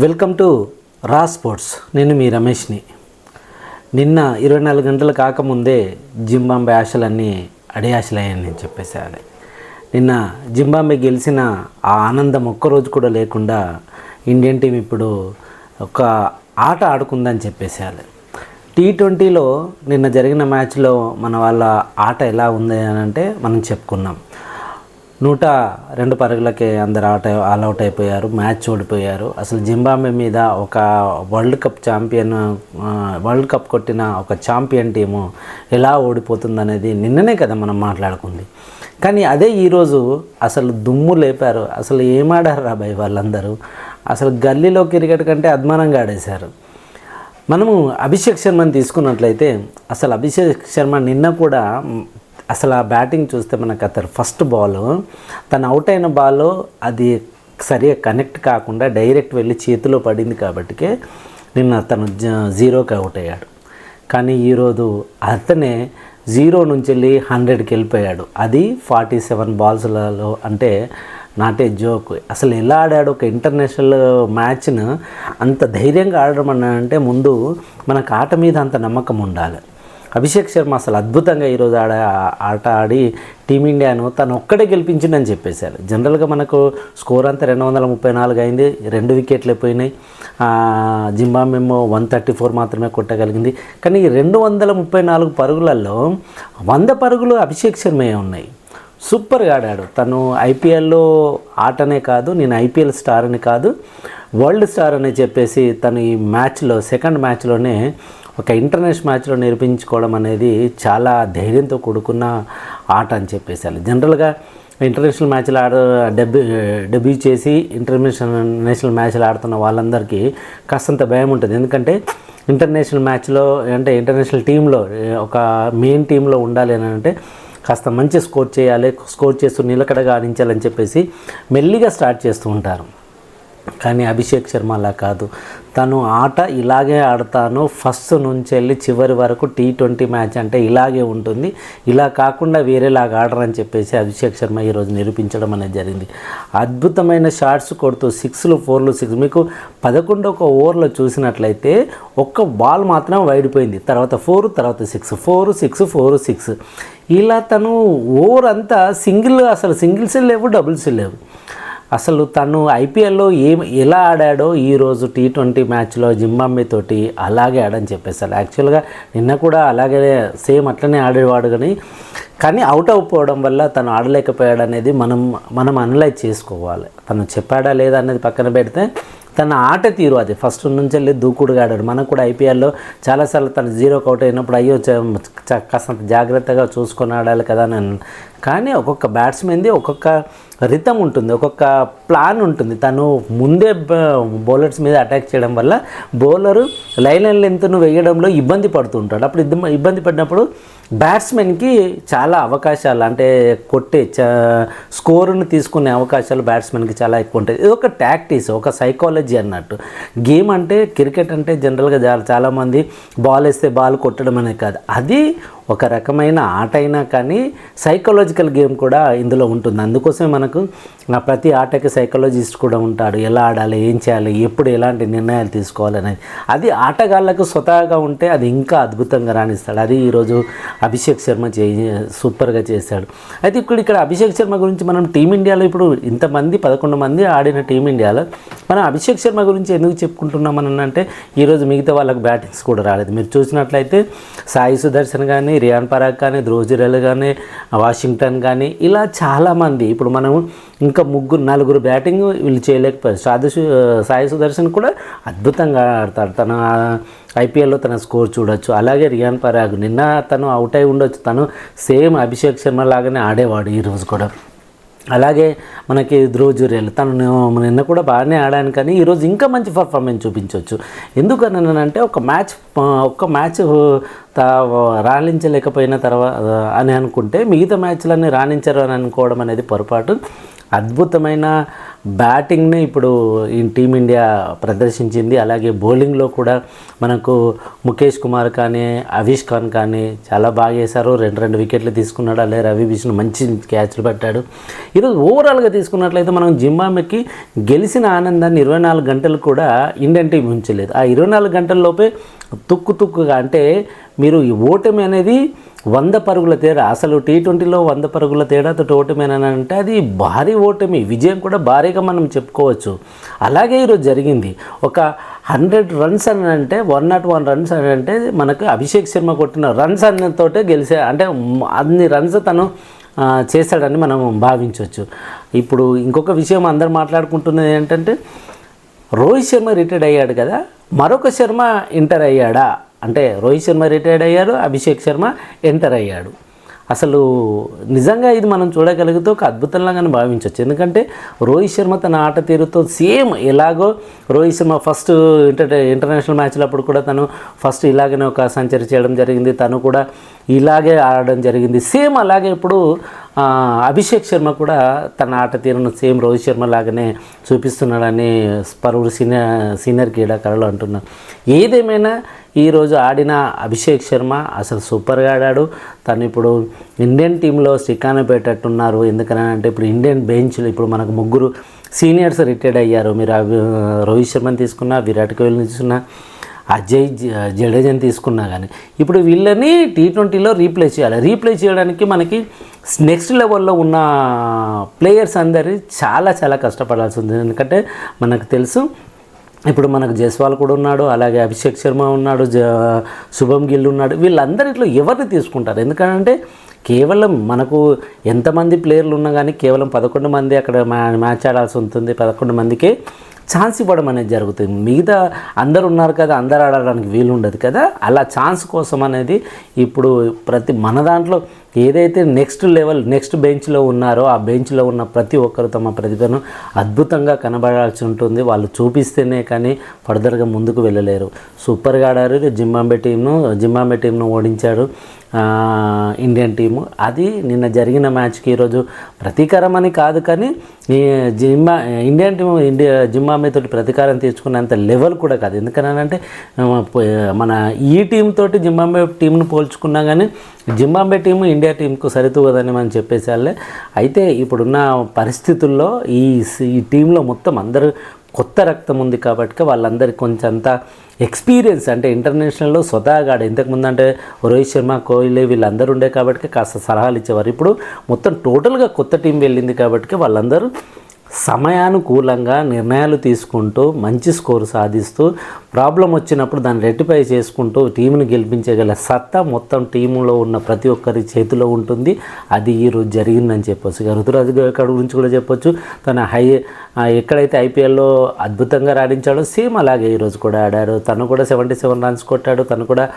Welcome to రా sports. నేను మీ రమేష్ని. నిన్న ఇరవై నాలుగు గంటలు కాకముందే జింబాంబే ఆశలన్నీ అడియాశలయ్యాయని ఆశలయ్యాయని నేను చెప్పేసేయాలి నిన్న జింబాంబే గెలిచిన ఆ ఆనందం ఒక్కరోజు కూడా లేకుండా ఇండియన్ టీం ఇప్పుడు ఒక ఆట ఆడుకుందని చెప్పేసేయాలి టీ ట్వంటీలో నిన్న జరిగిన మ్యాచ్లో మన వాళ్ళ ఆట ఎలా ఉంది అని అంటే మనం చెప్పుకున్నాం. నూట రెండు పరుగులకే అందరు అవుట్ ఆల్అవుట్ అయిపోయారు మ్యాచ్ ఓడిపోయారు. అసలు జింబాబే మీద ఒక world cup champion world cup కొట్టిన ఒక ఛాంపియన్ టీము ఎలా ఓడిపోతుందనేది నిన్ననే కదా మనం మాట్లాడుకుంది. కానీ అదే ఈరోజు అసలు దుమ్ము లేపారు. అసలు ఏమాడారు రాబాయ్ వాళ్ళందరూ? అసలు గల్లీలో క్రికెట్ కంటే అద్మానంగా ఆడేశారు. మనము అభిషేక్ శర్మని తీసుకున్నట్లయితే అసలు అభిషేక్ శర్మ నిన్న కూడా అసలు ఆ బ్యాటింగ్ చూస్తే మనకు అతను ఫస్ట్ బాల్ తను అవుట్ అయిన బాల్ అది సరిగా కనెక్ట్ కాకుండా డైరెక్ట్ వెళ్ళి చేతిలో పడింది కాబట్టికే నిన్న అతను జ- జీరోకి అవుట్ అయ్యాడు. కానీ ఈరోజు అతనే జీరో నుంచి వెళ్ళి హండ్రెడ్కి వెళ్ళిపోయాడు. అది ఫార్టీ సెవెన్ బాల్స్లలో అంటే నాటే జోక్ అసలు ఎలా ఆడాడు? ఒక ఇంటర్నేషనల్ మ్యాచ్ను అంత ధైర్యంగా ఆడడం అన్న అంటే ముందు మనకు ఆట మీద అంత నమ్మకం ఉండాలి. అభిషేక్ శర్మ అసలు అద్భుతంగా ఈరోజు ఆడ ఆట ఆడి టీమిండియాను తను ఒక్కడే గెలిపించిండని చెప్పేశారు. జనరల్గా మనకు స్కోర్ అంతా రెండు వందల ముప్పై నాలుగు అయింది. రెండు వికెట్లు పోయినాయి. జింబాబేమో వన్ థర్టీ ఫోర్ మాత్రమే కొట్టగలిగింది. కానీ ఈ రెండు వందల ముప్పై నాలుగు పరుగులలో వంద పరుగులు అభిషేక్ శర్మయే ఉన్నాయి. సూపర్గా ఆడాడు. తను ఐపీఎల్లో ఆటనే కాదు నేను ఐపీఎల్ స్టార్ అని కాదు వరల్డ్ స్టార్ అని చెప్పేసి తను ఈ మ్యాచ్లో సెకండ్ మ్యాచ్లోనే ఒక ఇంటర్నేషనల్ మ్యాచ్లో నేర్పించుకోవడం అనేది చాలా ధైర్యంతో కూడుకున్న ఆట అని చెప్పేసారు జనరల్గా ఇంటర్నేషనల్ మ్యాచ్లు ఆడ డెబ్యూ డెబ్యూ చేసి ఇంటర్నేషనల్ నేషనల్ మ్యాచ్లు ఆడుతున్న వాళ్ళందరికీ కాస్తంత భయం ఉంటుంది. ఎందుకంటే ఇంటర్నేషనల్ మ్యాచ్లో అంటే ఇంటర్నేషనల్ టీంలో ఒక మెయిన్ టీంలో ఉండాలి అని అంటే కాస్త మంచి స్కోర్ చేయాలి స్కోర్ చేస్తూ నిలకడగా ఆడించాలని చెప్పేసి మెల్లిగా స్టార్ట్ చేస్తూ ఉంటారు. కానీ అభిషేక్ శర్మ అలా కాదు. తను ఆట ఇలాగే ఆడతాను ఫస్ట్ నుంచి వెళ్ళి చివరి వరకు టీ ట్వంటీ మ్యాచ్ అంటే ఇలాగే ఉంటుంది. ఇలా కాకుండా వేరేలాగా ఆడరని చెప్పేసి అభిషేక్ శర్మ ఈరోజు నిరూపించడం అనేది జరిగింది. అద్భుతమైన షాట్స్ కొడుతూ సిక్స్లు ఫోర్లు సిక్స్. మీకు పదకొండు ఒక ఓవర్లో చూసినట్లయితే ఒక్క బాల్ మాత్రం వైడిపోయింది. తర్వాత ఫోర్ తర్వాత six. Four six four six. ఇలా తను ఓవర్ అంతా సింగిల్ అసలు సింగిల్స్ లేవు డబుల్స్ లేవు. అసలు తను ఐపీఎల్లో ఏం ఎలా ఆడాడో ఈరోజు టీ ట్వంటీ మ్యాచ్లో జింబాంబే తోటి అలాగే ఆడని చెప్పేశారు. యాక్చువల్గా నిన్న కూడా అలాగే సేమ్ అట్లనే ఆడేవాడు కానీ కానీ అవుట్ అవ్వకపోవడం వల్ల తను ఆడలేకపోయాడు అనేది మనం మనం అనలైజ్ చేసుకోవాలి. తను చెప్పాడా లేదా అనేది పక్కన పెడితే తన ఆట తీరు అది. ఫస్ట్ నుంచి వెళ్ళి దూకుడుగా ఆడాడు. మనకు కూడా ఐపీఎల్లో చాలాసార్లు తను జీరోకి అవుట్ అయినప్పుడు అయ్యో చ- కాస్తంత జాగ్రత్తగా చూసుకొని ఆడాలి కదా అని కానీ ఒక్కొక్క బ్యాట్స్మెన్ది ఒక్కొక్క రితం ఉంటుంది ఒక్కొక్క ప్లాన్ ఉంటుంది. తను ముందే బౌలర్స్ మీద అటాక్ చేయడం వల్ల బౌలరు లైన్ అండ్ లెంత్ను వేయడంలో ఇబ్బంది పడుతుంటాడు. అప్పుడు ఇద్దం- ఇబ్బంది పడినప్పుడు బ్యాట్స్మెన్కి చాలా అవకాశాలు అంటే కొట్టే చ స్కోరును తీసుకునే అవకాశాలు బ్యాట్స్మెన్కి చాలా ఎక్కువ ఉంటాయి. ఇది ఒక టాక్టీస్ ఒక సైకాలజీ అన్నట్టు. గేమ్ అంటే క్రికెట్ అంటే జనరల్గా చాలా చాలామంది బాల్ వేస్తే బాల్ కొట్టడం అనేది కాదు. అది ఒక రకమైన ఆట అయినా కానీ సైకలాజికల్ గేమ్ కూడా ఇందులో ఉంటుంది. అందుకోసమే మనకు నా ప్రతి ఆటకి సైకాలజిస్ట్ కూడా ఉంటాడు. ఎలా ఆడాలి ఏం చేయాలి ఎప్పుడు ఎలాంటి నిర్ణయాలు తీసుకోవాలి అనేది అది ఆటగాళ్ళకు స్వతహాగా ఉంటే అది ఇంకా అద్భుతంగా రాణిస్తాడు. అది ఈరోజు అభిషేక్ శర్మ చే సూపర్గా చేశాడు. అయితే ఇప్పుడు ఇక్కడ అభిషేక్ శర్మ గురించి మనం టీమిండియాలో ఇప్పుడు ఇంతమంది పదకొండు మంది ఆడిన టీమిండియాలో మనం అభిషేక్ శర్మ గురించి ఎందుకు చెప్పుకుంటున్నామని అంటే ఈరోజు మిగతా వాళ్ళకి బ్యాటింగ్స్ కూడా రాలేదు. మీరు చూసినట్లయితే సాయి సుదర్శన్ కానీ రియాన్ పరాగ్ కానీ ధ్రువజిరల్ కానీ వాషింగ్టన్ కానీ ఇలా చాలామంది ఇప్పుడు మనం ఇంకా ముగ్గురు నలుగురు బ్యాటింగ్ వీళ్ళు చేయలేకపోయారు. సాధు సాయి సుదర్శన్ కూడా అద్భుతంగా ఆడతాడు. తన ఐపీఎల్లో తన స్కోర్ చూడొచ్చు. అలాగే రియాన్ పరాగ్ నిన్న తను అవుట్ అయి ఉండొచ్చు. తను సేమ్ అభిషేక్ శర్మ లాగానే ఆడేవాడు ఈరోజు కూడా. అలాగే మనకి ధ్రువ జురేల్ తను నిన్న కూడా బాగానే ఆడాను కానీ ఈరోజు ఇంకా మంచి పర్ఫార్మెన్స్ చూపించవచ్చు ఎందుకనంటే ఒక మ్యాచ్ ఒక్క మ్యాచ్ రాణించలేకపోయిన తర్వాత అని అనుకుంటే మిగతా మ్యాచ్లన్నీ రాణించరు అని అనుకోవడం అనేది పొరపాటు. అద్భుతమైన బ్యాటింగ్ని ఇప్పుడు ఈ టీమిండియా ప్రదర్శించింది. అలాగే బౌలింగ్లో కూడా మనకు ముఖేష్ కుమార్ కానీ అవిష్ ఖాన్ కానీ చాలా బాగా వేశారు. రెండు రెండు వికెట్లు తీసుకున్నాడు. అలాగే రవి విష్ణు మంచి క్యాచ్లు పెట్టాడు. ఈరోజు ఓవరాల్గా తీసుకున్నట్లయితే మనం జింబాబ్వేకి గెలిచిన ఆనందాన్ని ఇరవై నాలుగు గంటలు కూడా ఇండియన్ టీం ఉంచలేదు. ఆ ఇరవై నాలుగు గంటల లోపే తుక్కు తుక్కుగా అంటే మీరు ఈ ఓటమి అనేది వంద పరుగుల తేడా. అసలు టీ ట్వంటీలో వంద పరుగుల తేడాతో ఓటమి అని అంటే అది భారీ ఓటమి. విజయం కూడా భారీగా మనం చెప్పుకోవచ్చు. అలాగే ఈరోజు జరిగింది. ఒక హండ్రెడ్ రన్స్ అని అంటే వన్ నాట్ వన్ రన్స్ అని అంటే మనకు అభిషేక్ శర్మ కొట్టిన రన్స్ అన్నతోటే గెలిచే అంటే అన్ని రన్స్ తను చేశాడని మనం భావించవచ్చు ఇప్పుడు ఇంకొక విషయం అందరు మాట్లాడుకుంటున్నది ఏంటంటే రోహిత్ శర్మ రిటైర్డ్ అయ్యాడు కదా మరొక శర్మ ఎంటర్ అయ్యాడా? అంటే రోహిత్ శర్మ రిటైర్డ్ అయ్యాడు అభిషేక్ శర్మ ఎంటర్ అయ్యాడు. అసలు నిజంగా ఇది మనం చూడగలిగితే ఒక అద్భుతంలాగానే భావించవచ్చు. ఎందుకంటే రోహిత్ శర్మ తన ఆట తీరుతో సేమ్ ఎలాగో Rohit Sharma first inter international మ్యాచ్లు అప్పుడు కూడా తను ఫస్ట్ ఇలాగనే ఒక సెంచరీ చేయడం జరిగింది. తను కూడా ఇలాగే ఆడడం జరిగింది. సేమ్ అలాగే ఇప్పుడు అభిషేక్ శర్మ కూడా తన ఆట తీరును సేమ్ రోహిత్ శర్మ లాగానే చూపిస్తున్నాడని పలువురు సీనియర్ సీనియర్ క్రీడాకారులు అంటున్నారు. ఏదేమైనా ఈరోజు ఆడిన అభిషేక్ శర్మ అసలు సూపర్గా ఆడాడు. తను ఇప్పుడు ఇండియన్ టీంలో శ్రీకాన పెట్టేట్టున్నారు ఎందుకనంటే ఇప్పుడు ఇండియన్ బెంచ్లు ఇప్పుడు మనకు ముగ్గురు సీనియర్స్ రిటైర్డ్ అయ్యారు. మీరు రోహిత్ శర్మని తీసుకున్నా విరాట్ కోహ్లీని తీసుకున్నా అజయ్ జడేజాని తీసుకున్నా కానీ ఇప్పుడు వీళ్ళని టీ ట్వంటీలో రీప్లేస్ చేయాలి. రీప్లేస్ చేయడానికి మనకి నెక్స్ట్ లెవెల్లో ఉన్న ప్లేయర్స్ అందరి చాలా చాలా కష్టపడాల్సి ఉంది. ఎందుకంటే మనకు తెలుసు ఇప్పుడు మనకు జైస్వాల్ కూడా ఉన్నాడు అలాగే అభిషేక్ శర్మ ఉన్నాడు జ శుభం గిల్ ఉన్నాడు. వీళ్ళందరిలో ఎవరిని తీసుకుంటారు? ఎందుకంటే కేవలం మనకు ఎంతమంది ప్లేయర్లు ఉన్నా కానీ కేవలం పదకొండు మంది అక్కడ మ్యాచ్ ఆడాల్సి ఉంటుంది. పదకొండు మందికి ఛాన్స్ ఇవ్వడం అనేది జరుగుతుంది. మిగతా అందరు ఉన్నారు కదా అందరు ఆడడానికి వీలు ఉండదు కదా. అలా ఛాన్స్ కోసం అనేది ఇప్పుడు ప్రతి మన దాంట్లో ఏదైతే నెక్స్ట్ లెవెల్ నెక్స్ట్ బెంచ్లో ఉన్నారో ఆ బెంచ్లో ఉన్న ప్రతి ఒక్కరు తమ ప్రతిభను అద్భుతంగా కనబడాల్సి ఉంటుంది. వాళ్ళు చూపిస్తేనే కానీ ఫర్దర్గా ముందుకు వెళ్ళలేరు. సూపర్గా ఆడారు జింబాంబే టీంను జింబాంబే టీంను ఓడించాడు. ఇండియన్ టీము అది నిన్న జరిగిన మ్యాచ్కి ఈరోజు ప్రతీకారం అని కాదు కానీ ఈ ఇండియన్ టీం ఇండియా జింబాబే తోటి ప్రతీకారం తీర్చుకున్నంత లెవెల్ కూడా కాదు. ఎందుకనంటే మన ఈ టీం తోటి జింబాబే టీంను పోల్చుకున్నా కానీ జింబాబే టీము ఇండియా టీంకు సరితూగదని మనం వాళ్ళే అయితే ఇప్పుడున్న పరిస్థితుల్లో ఈ ఈ టీంలో మొత్తం అందరూ కొత్త రక్తం ఉంది కాబట్టి వాళ్ళందరికీ కొంచెం అంత ఎక్స్పీరియన్స్ అంటే ఇంటర్నేషనల్లో స్వతహాగా ఆడే. ఇంతకుముందు అంటే రోహిత్ శర్మ కోహ్లీ వీళ్ళందరూ ఉండే కాబట్టి కాస్త సలహాలు ఇచ్చేవారు. ఇప్పుడు మొత్తం టోటల్గా కొత్త టీం వెళ్ళింది కాబట్టి వాళ్ళందరూ సమయానుకూలంగా నిర్ణయాలు తీసుకుంటూ మంచి స్కోరు సాధిస్తూ ప్రాబ్లం వచ్చినప్పుడు దాన్ని రెట్టిఫై చేసుకుంటూ టీంను గెలిపించగల సత్తా మొత్తం టీంలో ఉన్న ప్రతి ఒక్కరి చేతిలో ఉంటుంది. అది ఈరోజు జరిగిందని చెప్పొచ్చు. ఇక ఋతురాజు గారి గురించి కూడా చెప్పొచ్చు. తన హై ఎక్కడైతే ఐపీఎల్లో అద్భుతంగా రాణించాడో సేమ్ అలాగే ఈరోజు కూడా ఆడాడు తను కూడా సెవెంటీ సెవెన్ రన్స్ కొట్టాడు. తను కూడా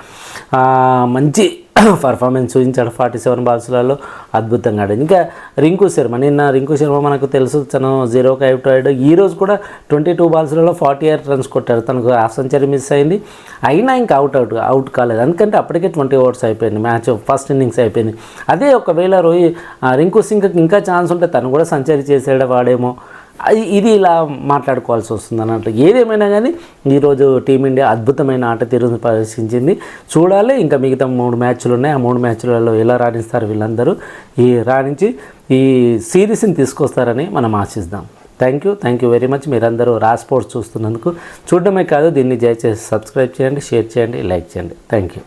మంచి పర్ఫార్మెన్స్ చూపించాడు ఫార్టీ సెవెన్ బాల్స్లలో అద్భుతంగా ఆడాడు ఇంకా రింకు శర్మ నిన్న రింకు శర్మ మనకు తెలుసు తను జీరోకి అవుట్ అయ్యాడు. ఈ రోజు కూడా ట్వంటీ టూ బాల్స్లలో ఫార్టీ ఎయిట్ రన్స్ కొట్టాడు. తనకు హాఫ్ సెంచరీ మిస్ అయింది. అయినా ఇంకా అవుట్ అవుట్ అవుట్ కాలేదు. ఎందుకంటే అప్పటికే ట్వంటీ ఓవర్స్ అయిపోయింది. మ్యాచ్ ఫస్ట్ ఇన్నింగ్స్ అయిపోయింది. అదే ఒకవేళ రోహి ఆ, రింకు సింగ్కి ఇంకా ఛాన్స్ ఉంటే తను కూడా సెంచరీ చేసాడు వాడేమో. ఇది ఇలా మాట్లాడుకోవాల్సి వస్తుంది అన్నట్టు. ఏదేమైనా కానీ ఈరోజు టీమిండియా అద్భుతమైన ఆట తీరును ప్రదర్శించింది. చూడాలి ఇంకా మిగతా మూడు మ్యాచ్లు ఉన్నాయి ఆ మూడు మ్యాచ్లలో ఎలా రాణిస్తారు వీళ్ళందరూ? ఈ రాణించి ఈ సిరీస్ని తీసుకొస్తారని మనం ఆశిద్దాం thank you thank you very much మీరందరూ రా స్పోర్ట్స్ చూస్తున్నందుకు చూడడమే కాదు దీన్ని దయచేసి సబ్స్క్రైబ్ చేయండి షేర్ చేయండి లైక్ చేయండి. Thank you